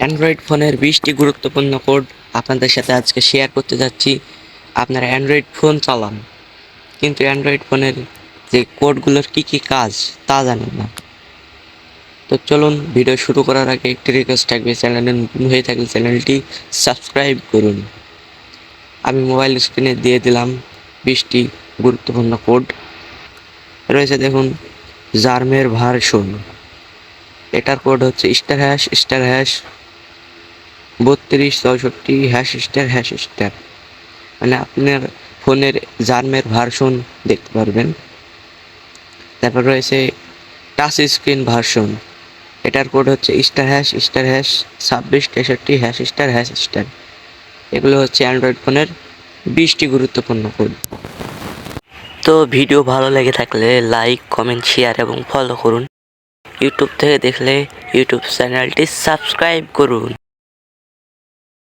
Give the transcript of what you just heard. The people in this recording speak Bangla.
অ্যান্ড্রয়েড ফোনের বিশটি গুরুত্বপূর্ণ কোড আপনাদের সাথে আজকে শেয়ার করতে যাচ্ছি। আপনারা অ্যান্ড্রয়েড ফোন চালান। কিন্তু অ্যান্ড্রয়েড ফোনের যে কোডগুলোর কী কী কাজ, তা জানেন না। তো চলুন ভিডিও শুরু করার আগে একটি রিকোয়েস্ট থাকবে চ্যানেলে নতুন হয়ে থাকলে চ্যানেলটি সাবস্ক্রাইব করুন। আমি মোবাইল স্ক্রিনে দিয়ে দিলাম বিশটি গুরুত্বপূর্ণ কোড রয়েছে দেখুন জার্মের ভার্সন এটার কোড হচ্ছে স্টার হ্যাশ স্টার হ্যাশ বত্রিশ চৌষট্টি হ্যাশ স্টার হ্যাশ স্টার মানে আপনার ফোনের জার্মের ভার্সন দেখতে পারবেন। তারপর রয়েছে টাচ স্ক্রিন ভার্সন। এটার কোড হচ্ছে স্টার হ্যাশ স্টার হ্যাশ, ছাব্বিশ, তেষট্টি হ্যাশ স্টার হ্যাশ স্টার এগুলো হচ্ছে অ্যান্ড্রয়েড ফোনের বিশটি গুরুত্বপূর্ণ কোড। তো ভিডিও ভালো লেগে থাকলে লাইক, কমেন্ট, শেয়ার এবং ফলো করুন। ইউটিউব থেকে দেখলে ইউটিউব চ্যানেলটি সাবস্ক্রাইব করুন।